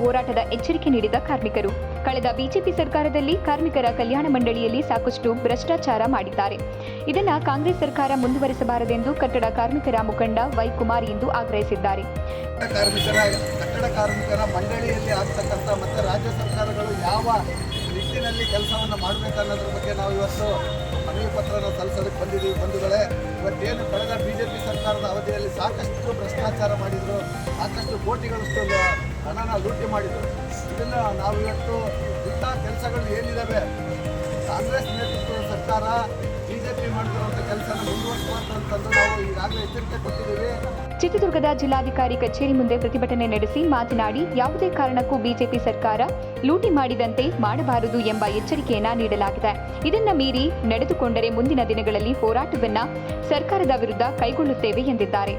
ಹೋರಾಟದ ಎಚ್ಚರಿಕೆ ನೀಡಿದ ಕಾರ್ಮಿಕರು. ಕಳೆದ ಬಿಜೆಪಿ ಸರ್ಕಾರದಲ್ಲಿ ಕಾರ್ಮಿಕರ ಕಲ್ಯಾಣ ಮಂಡಳಿಯಲ್ಲಿ ಸಾಕಷ್ಟು ಭ್ರಷ್ಟಾಚಾರ ಮಾಡಿದ್ದಾರೆ. ಇದನ್ನು ಕಾಂಗ್ರೆಸ್ ಸರ್ಕಾರ ಮುಂದುವರಿಸಬಾರದೆಂದು ಕಟ್ಟಡ ಕಾರ್ಮಿಕರ ಮುಖಂಡ ವೈ ಕುಮಾರ್ ಇಂದು ಆಗ್ರಹಿಸಿದ್ದಾರೆ. ಕಾರ್ಮಿಕರ, ಕಟ್ಟಡ ಕಾರ್ಮಿಕರ ಮಂಡಳಿಯಲ್ಲಿ ಆಗ್ತಕ್ಕಂಥ ಮತ್ತು ರಾಜ್ಯ ಸರ್ಕಾರಗಳು ಯಾವ ನಿಟ್ಟಿನಲ್ಲಿ ಕೆಲಸವನ್ನು ಮಾಡಬೇಕನ್ನೋದ್ರ ಬಗ್ಗೆ ನಾವು ಇವತ್ತು ಮನವಿ ಪತ್ರನ ಸಲ್ಲಿಸೋದಕ್ಕೆ ಬಂದಿದ್ದೀವಿ ಬಂಧುಗಳೇ. ಇವತ್ತೇನು ಕಳೆದ ಬಿ ಜೆ ಪಿ ಸರ್ಕಾರದ ಅವಧಿಯಲ್ಲಿ ಸಾಕಷ್ಟು ಭ್ರಷ್ಟಾಚಾರ ಮಾಡಿದರು, ಸಾಕಷ್ಟು ಕೋಟಿಗಳಷ್ಟು ಹಣನ ಲೂಟಿ ಮಾಡಿದರು. ಇದನ್ನು ನಾವು ಇವತ್ತು ಇಂಥ ಕೆಲಸಗಳು ಏನಿದ್ದಾವೆ ಕಾಂಗ್ರೆಸ್ ನೇತೃತ್ವದ ಸರ್ಕಾರ ಬಿ ಜೆ ಪಿ ಮಾಡ್ತಿರುವಂಥ ಕೆಲಸನ ಮುಂದುವರಿಸಬಾರ್ದು ನಾವು ಈಗಾಗಲೇ ಎಚ್ಚರಿಕೆ ಕೊಟ್ಟಿದ್ದೀವಿ. ಚಿತ್ರದುರ್ಗದ ಜಿಲ್ಲಾಧಿಕಾರಿ ಕಚೇರಿ ಮುಂದೆ ಪ್ರತಿಭಟನೆ ನಡೆಸಿ ಮಾತನಾಡಿ, ಯಾವುದೇ ಕಾರಣಕ್ಕೂ ಬಿಜೆಪಿ ಸರ್ಕಾರ ಲೂಟಿ ಮಾಡಿದಂತೆ ಮಾಡಬಾರದು ಎಂಬ ಎಚ್ಚರಿಕೆಯನ್ನ ನೀಡಲಾಗಿದೆ. ಇದನ್ನ ಮೀರಿ ನಡೆದುಕೊಂಡರೆ ಮುಂದಿನ ದಿನಗಳಲ್ಲಿ ಹೋರಾಟವನ್ನ ಸರ್ಕಾರದ ವಿರುದ್ಧ ಕೈಗೊಳ್ಳುತ್ತೇವೆ ಎಂದಿದ್ದಾರೆ.